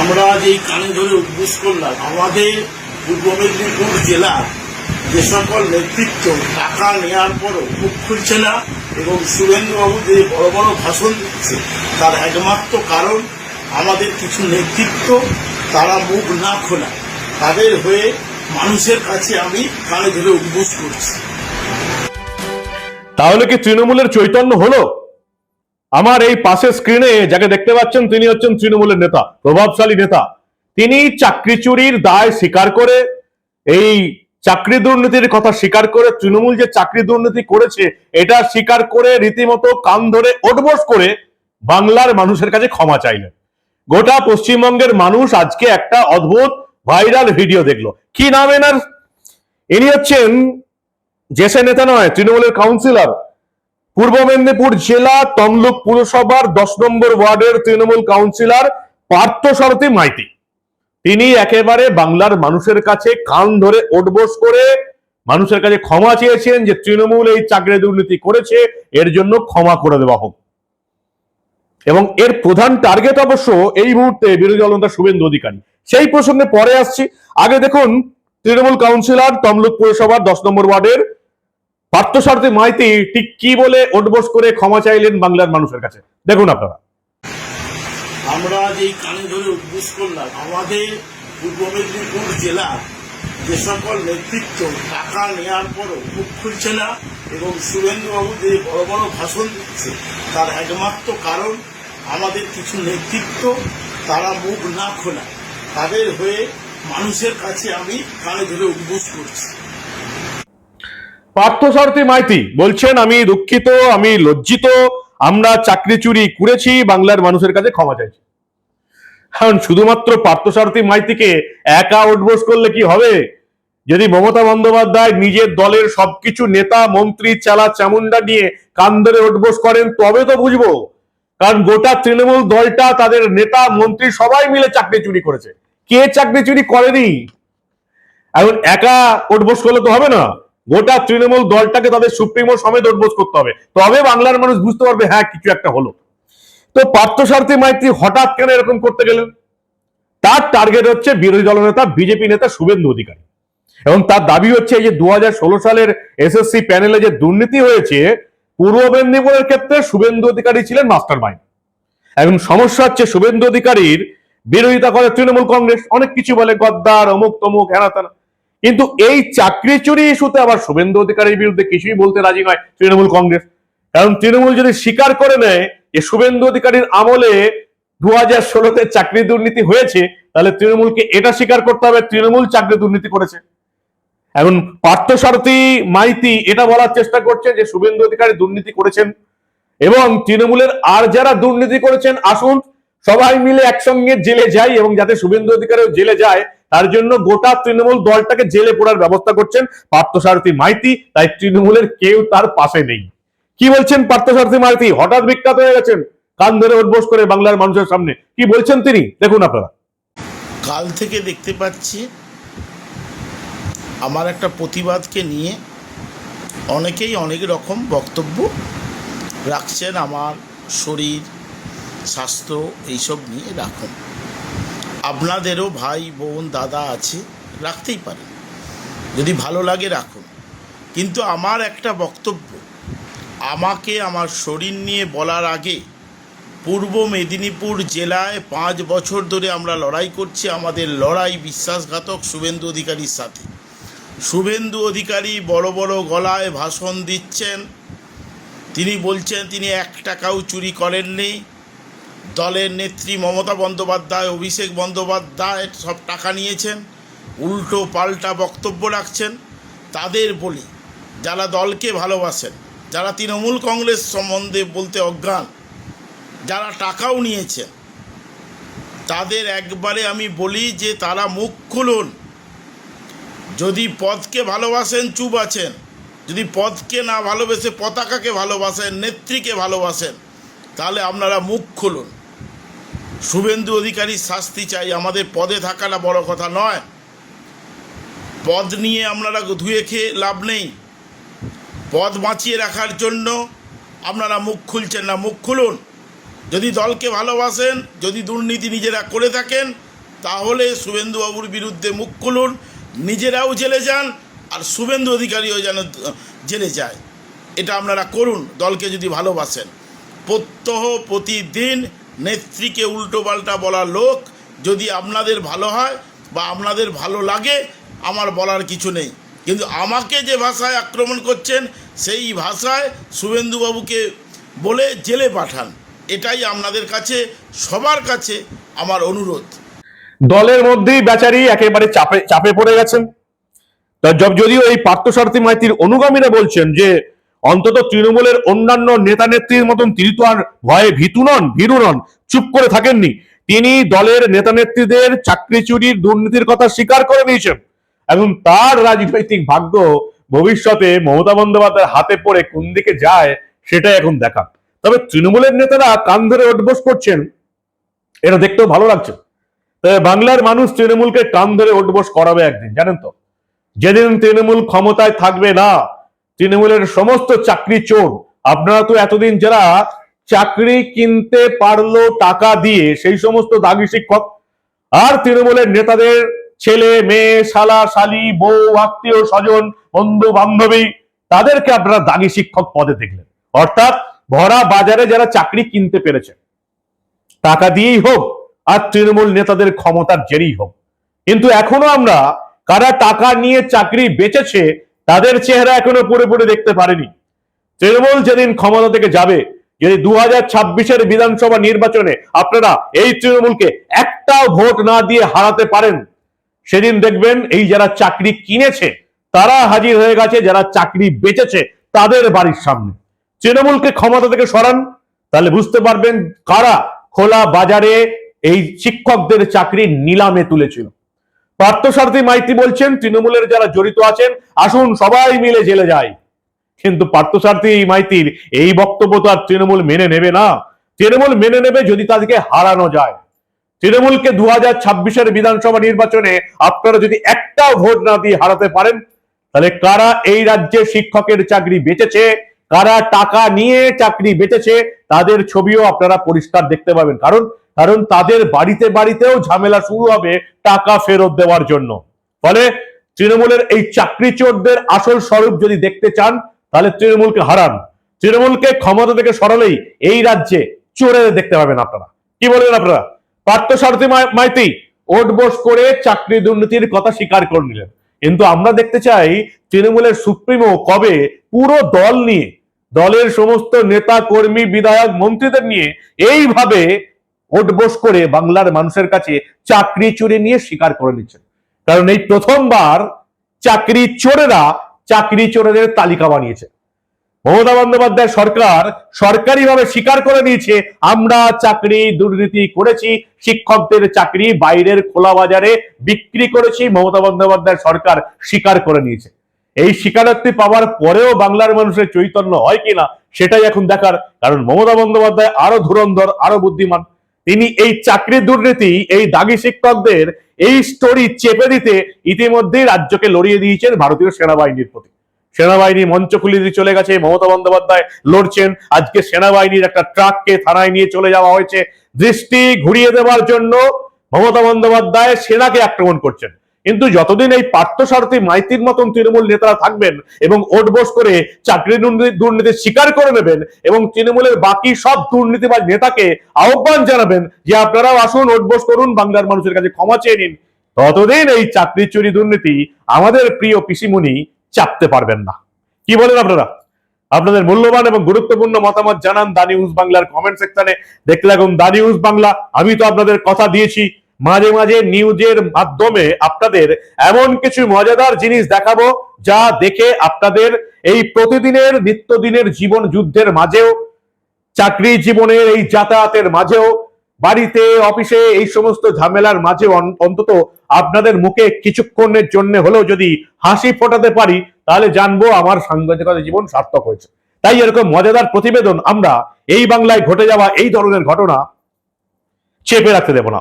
আমরা এই কানে ধরে উদ্বোস করলাম, আমাদের পূর্ব মেদিনীপুর জেলার যে সকল নেতৃত্ব টাকা নেওয়ার পরও মুখ খুলছে না এবং শুভেন্দুবাবু যে বড় বড় ভাষণ দিচ্ছে, তার একমাত্র কারণ আমাদের কিছু নেতৃত্ব, তারা মুখ না খোলা। তাদের হয়ে মানুষের কাছে আমি কানে ধরে উদ্বোস করছি। তাহলে কি তৃণমূলের চৈতন্য হলো? আমার এই পাশের স্ক্রিনে যাকে দেখতে পাচ্ছেন, তিনি হচ্ছেন তৃণমূলের নেতা, প্রভাবশালী নেতা। তিনি চাকরি চুরির দায় স্বীকার করে, এই চাকরি দুর্নীতির কথা স্বীকার করে, তৃণমূল যে চাকরি দুর্নীতি করেছে, এটা স্বীকার করে রীতিমতো কান ধরে ওঠবোস করে বাংলার মানুষের কাছে ক্ষমা চাইলেন। গোটা পশ্চিমবঙ্গের মানুষ আজকে একটা অদ্ভুত ভাইরাল ভিডিও দেখল। কি নাম এনার? ইনি হচ্ছেন জেসে নেতা নয়, তৃণমূলের কাউন্সিলর পূর্ব মেদিনীপুর জেলা তমলুক পুরসভার দশ নম্বর ওয়ার্ডের তৃণমূল কাউন্সিলর পার্থ সারথী মাইতি। তিনি একেবারে বাংলার মানুষের কাছে কান ধরে ওঠবোস করে মানুষের কাছে ক্ষমা চেয়েছেন যে তৃণমূল এই চাকরি দুর্নীতি করেছে, এর জন্য ক্ষমা করে দেওয়া হোক। এবং এর প্রধান টার্গেট অবশ্য এই মুহূর্তে বিরোধী দলনেতা শুভেন্দু অধিকারী। সেই প্রসঙ্গে পরে আসছি। আগে দেখুন, তৃণমূল কাউন্সিলর তমলুক পুরসভার দশ নম্বর ওয়ার্ডের পার্থসারথী মাইতি ঠিক কি বলে ওঠবোস করে ক্ষমা চাইলেন বাংলার মানুষের কাছে? দেখুন আপনারা। আমরা যে কানে ধরে উদ্বোস করলাম, আমাদের পূর্ব মেদিনীপুর জেলার যে সকল নেতৃত্ব টাকা নেওয়ার পরও মুখ খুলছে না এবং শুভেন্দুবাবু যে বড় বড় ভাষণ দিচ্ছে, তার একমাত্র কারণ আমাদের কিছু নেতৃত্ব, তারা মুখ না খোলা। তাদের হয়ে মানুষের কাছে আমি কানে ধরে উদ্বোস করছি। পার্থসারথী মাইতি বলছেন, আমি দুঃখিত, আমি লজ্জিত, আমরা চাকরি চুরি করেছি, বাংলার মানুষের কাছে ক্ষমা চাইছি। কারণ শুধুমাত্র পার্থসারথী মাইতিকে একা উঠবোস করলে কি হবে? যদি মমতা বন্দ্যোপাধ্যায় নিজের দলের সবকিছু নেতা, মন্ত্রী, চালা চামুন্ডা নিয়ে কান ধরে উঠবোস করেন, তবে তো বুঝব। কারণ গোটা তৃণমূল দলটা, তাদের নেতা, মন্ত্রী সবাই মিলে চাকরি চুরি করেছে। কে চাকরি চুরি করেনি? এখন একা উঠবোস করলে তো হবে না। গোটা তৃণমূল দলটাকে তাদের সুপ্রিমো সমেত উঠবোস করতে হবে। তবে বাংলার মানুষ বুঝতে পারবে হ্যাঁ কিছু একটা হলো। তো পার্থসারথী মাইত্রী হঠাৎ কেন এরকম করতে গেলেন? তার টার্গেট হচ্ছে বিরোধী দলনেতা, বিজেপি নেতা শুভেন্দু অধিকারী। এবং তার দাবি হচ্ছে এই যে দু হাজার ষোলো সালের এসএসসি প্যানেলে যে দুর্নীতি হয়েছে, পূর্ব মেদিনীপুরের ক্ষেত্রে শুভেন্দু অধিকারী ছিলেন মাস্টার মাইন্ড এখন সমস্যা হচ্ছে শুভেন্দু অধিকারীর বিরোধিতা করে তৃণমূল কংগ্রেস। অনেক কিছু বলে, গদ্দার অমুক তমুক হেনা তেনা কিন্তু এই চাকরি চুরি ইস্যুতে আবার শুভেন্দু অধিকারীর বিরুদ্ধে কিছুই বলতে রাজি নয় তৃণমূল কংগ্রেস। কারণ তৃণমূল যদি স্বীকার করে নেয় যে শুভেন্দু অধিকারীর আমলে দু হাজার ষোলোতে চাকরি দুর্নীতি হয়েছে, তাহলে তৃণমূলকে এটা স্বীকার করতে হবে, তৃণমূল চাকরি দুর্নীতি করেছে। এখন পার্থসারথী মাইতি এটা বলার চেষ্টা করছে যে শুভেন্দু অধিকারী দুর্নীতি করেছেন। এবং তৃণমূলের আর যারা দুর্নীতি করেছেন, আসুন সবাই মিলে একসঙ্গে জেলে যাই এবং যাতে শুভেন্দু অধিকারীও জেলে যায় তার জন্য গোটা তৃণমূল দলটাকে জেলে পড়ার ব্যবস্থা করছেন পার্থসারথী মাইতি, তাই তৃণমূলের কেউ তার পাশে নেই। কি বলছেন পার্থসারথী মাইতি? হঠাৎ বিখ্যাত হয়ে গেছেন। কান ধরে উদ্বোস করে বাংলার মানুষের সামনে। কি বলছেন তিনি? দেখুন আপনারা। কাল থেকে দেখতে পাচ্ছি আমার একটা প্রতিবাদকে নিয়ে অনেকেই অনেক রকম বক্তব্য রাখছেন আমার শরীর, স্বাস্থ্য, এইসব নিয়ে রাখুন। আপনাদেরও ভাই, বোন, দাদা আছে, রাখতেই পারেন। যদি ভালো লাগে, রাখুন। কিন্তু আমার একটা বক্তব্য, আমাকে আমার শরীর নিয়ে বলার আগে পূর্ব মেদিনীপুর জেলায় পাঁচ বছর ধরে আমরা লড়াই করছি আমাদের লড়াই বিশ্বাসঘাতক শুভেন্দু অধিকারীর সাথে। শুভেন্দু অধিকারী বড় বড় গলায় ভাষণ দিচ্ছেন। তিনি বলছেন, তিনি এক টাকাও চুরি করেননি। দলের নেত্রী মমতা বন্দ্যোপাধ্যায়, অভিষেক বন্দ্যোপাধ্যায় সব টাকা নিয়েছেন, উল্টো পাল্টা বক্তব্য রাখছেন। তাদের বলি, যারা দলকে ভালোবাসেন, যারা তৃণমূল কংগ্রেস সম্বন্ধে বলতে অজ্ঞান, যারা টাকাও নিয়েছেন, তাদের একবারে আমি বলি যে তারা মুখ খুলুন। যদি পদকে ভালোবাসেন, চুপ আছেন। যদি পদকে না ভালোবেসে পতাকাকে ভালোবাসেন, নেত্রীকে ভালোবাসেন তাহলে আপনারা মুখ খুলুন। শুভেন্দু অধিকারীর শাস্তি চাই, আমাদের পদে থাকাটা বড় কথা নয়। পদ নিয়ে আপনারা ধুয়ে খেয়ে লাভ নেই। পদ বাঁচিয়ে রাখার জন্য আপনারা মুখ খুলছেন না, মুখ খুলুন। যদি দলকে ভালোবাসেন, যদি দুর্নীতি নিজেরা করে থাকেন, তাহলে শুভেন্দুবাবুর বিরুদ্ধে মুখ খুলুন, নিজেরাও জেলে যান, আর শুভেন্দু অধিকারীও যেন জেলে যায়। এটা আপনারা করুন, দলকে যদি ভালোবাসেন। প্রত্যহ প্রতিদিন নেত্রীকে উল্টোপাল্টা বলা লোক যদি আপনাদের ভালো হয় বা আপনাদের ভালো লাগে, আমার বলার কিছু নেই। কিন্তু আমাকে যে ভাষায় আক্রমণ করছেন, সেই ভাষায় শুভেন্দুবাবুকে বলে জেলে পাঠান। এটাই আপনাদের কাছে, সবার কাছে আমার অনুরোধ। দলের মধ্যেই বেচারি একেবারে চাপে চাপে পড়ে গেছেন। যদিও এই পার্থসারথী মাইতির অনুগামীরা বলছেন যে অন্তত তৃণমূলের অন্যান্য নেতা নেত্রীর মতন তিনি তো আর ভয়ে ভীতু নন, ভীরু নন, চুপ করে থাকেননি। তিনি দলের নেতা নেত্রীদের চাকরি চুরির দুর্নীতির কথা স্বীকার করে দিয়েছেন। এখন তার রাজনৈতিক ভাগ্য ভবিষ্যতে মমতা বন্দ্যোপাধ্যায়ের হাতে পড়ে কোন দিকে যায় সেটাই এখন দেখা। তবে তৃণমূলের নেতারা কান ধরে ওঠবোস করছেন, এটা দেখতেও ভালো লাগছে। তবে বাংলার মানুষ তৃণমূলকে কান ধরে ওঠবোস করাবে একদিন, জানেন তো? যেদিন তৃণমূল ক্ষমতায় থাকবে না তৃণমূলের সমস্ত চাকরি চোর। আপনারা তো এতদিন যারা চাকরি কিনতে পারল টাকা দিয়ে সেই সমস্ত দাগি শিক্ষক, আর তৃণমূলের নেতাদের ছেলে, মেয়ে, শালা, শালি, বউ, আত্মীয়, স্বজন, বন্ধু, বান্ধবী, তাদেরকে আপনারা দাগি শিক্ষক পদে দেখলেন। অর্থাৎ ভরা বাজারে যারা চাকরি কিনতে পেরেছে, টাকা দিয়েই হোক, আর তৃণমূল নেতাদের ক্ষমতার জেরেই হোক। কিন্তু এখনও আমরা কারা টাকা নিয়ে চাকরি বেচেছে তাদের চেহারা এখনও পুরোপুরি দেখতে পারিনি। তৃণমূল যেদিন ক্ষমতা থেকে যাবে, যদি দু হাজার ছাব্বিশের বিধানসভা নির্বাচনে আপনারা এই তৃণমূলকে একটাও ভোট না দিয়ে হারাতে পারেন, সেদিন দেখবেন এই যারা চাকরি কিনেছে, তারা হাজির হয়ে গেছে, যারা চাকরি বেচেছে, তাদের বাড়ির সামনে। তৃণমূলকে ক্ষমতা থেকে সরান, তাহলে বুঝতে পারবেন কারা খোলা বাজারে এই শিক্ষকদের চাকরি নিলামে তুলেছিল। পার্থসারথী মাইতি বলছেন, তৃণমূলের যারা জড়িত আছেন, আসুন সবাই মিলে জেলে যায় কিন্তু পার্থসারথী মাইতির এই বক্তব্য তো আর তৃণমূল মেনে নেবে না। তৃণমূল মেনে নেবে যদি তাদেরকে হারানো যায়। তৃণমূলকে দু হাজার ছাব্বিশের বিধানসভা নির্বাচনে আপনারা যদি একটাও ভোট না দিয়ে হারাতে পারেন, তাহলে কারা এই রাজ্যে শিক্ষকের চাকরি বেঁচেছে, কারা টাকা নিয়ে চাকরি বেঁচেছে, তাদের ছবিও আপনারা পরিষ্কার দেখতে পাবেন। কারণ কারণ তাদের বাড়িতে বাড়িতেও ঝামেলা শুরু হবে টাকা ফেরত দেওয়ার জন্য। ফলে তৃণমূলের এই চাকরি চোরদের আসল স্বরূপ যদি দেখতে চান, তাহলে তৃণমূলকে হারান। তৃণমূলকে ক্ষমতা থেকে সরালেই এই রাজ্যে চোরের দেখতে পাবেন আপনারা। কি বলবেন আপনারা? পার্থসারথী মাইতি ওট বোস করে চাকরি দুর্নীতির কথা স্বীকার করে নিলেন। কিন্তু আমরা দেখতে চাই তৃণমূলের সুপ্রিমো কবে পুরো দল নিয়ে, দলের সমস্ত নেতা, কর্মী, বিধায়ক, মন্ত্রীদের নিয়ে এইভাবে ওটবোস করে বাংলার মানুষের কাছে চাকরি চুরি নিয়ে স্বীকার করে নিচ্ছেন। কারণ এই প্রথমবার চাকরি চোরেরা চাকরি চোরেদের তালিকা বানিয়েছে। মমতা বন্দ্যোপাধ্যায় সরকার সরকারিভাবে স্বীকার করে নিয়েছে আমরা চাকরি দুর্নীতি করেছি, শিক্ষকদের চাকরি বাইরের খোলা বাজারে বিক্রি করেছি, মমতা বন্দ্যোপাধ্যায় সরকার স্বীকার করে নিয়েছে। এই স্বীকারোক্তি পাওয়ার পরেও বাংলার মানুষের চৈতন্য হয় কিনা, সেটাই এখন দেখার। কারণ মমতা বন্দ্যোপাধ্যায় আরও ধুরন্ধর, আরও বুদ্ধিমান। তিনি এই চাকরি দুর্নীতি, এই দাগি শিক্ষকদের এই স্টোরি চেপে দিতে ইতিমধ্যেই রাজ্যকে লড়িয়ে দিয়েছেন ভারতীয় সেনাবাহিনীর প্রতি। সেনাবাহিনী মঞ্চ খুলে দিয়ে চলে গেছে, মমতা বন্দ্যোপাধ্যায় লড়ছেন। আজকে সেনাবাহিনীর একটা ট্রাককে থানায় নিয়ে চলে যাওয়া হয়েছে। দৃষ্টি ঘুরিয়ে দেওয়ার জন্য মমতা বন্দ্যোপাধ্যায় সেনাকে আক্রমণ করছেন। কিন্তু যতদিন এই পার্থসারথী মাইতির মতন তৃণমূল নেতারা থাকবেন এবং ওটবোস করে চাকরি দুর্নীতি স্বীকার করে নেবেন এবং তৃণমূলের বাকি সব দুর্নীতিবাজ নেতাকে আহ্বান জানাবেন যে আপনারাও আসুন ওটবোস করুন, বাংলার মানুষের কাছে ক্ষমা চেয়ে নিন। ততদিন এই চাকরি চুরি দুর্নীতি আমাদের প্রিয় পিসিমুনি চাপতে পারবেন না। কি বলেন আপনারা? আপনাদের মূল্যবান এবং গুরুত্বপূর্ণ মতামত জানান দা নিউজ বাংলার কমেন্ট সেকশনে। দেখতে লাগুন দা নিউজ বাংলা। আমি তো আপনাদের কথা দিয়েছি। মাঝে মাঝে নিউজের মাধ্যমে আপনাদের এমন কিছু মজাদার জিনিস দেখাবো যা দেখে আপনাদের এই প্রতিদিনের নিত্যদিনের জীবন যুদ্ধের মাঝেও, চাকরি জীবনের এই যাতায়াতের মাঝেও, বাড়িতে, অফিসে এই সমস্ত ঝামেলার মাঝে অন্তত আপনাদের মুখে কিছুক্ষণের জন্য হলেও যদি হাসি ফোটাতে পারি, তাহলে জানব আমার সাংবাদিকতা জীবন সার্থক হয়েছে। তাই এরকম মজাদার প্রতিবেদন আমরা এই বাংলায় ঘটে যাওয়া এই ধরনের ঘটনা চেপে রাখতে দেব না।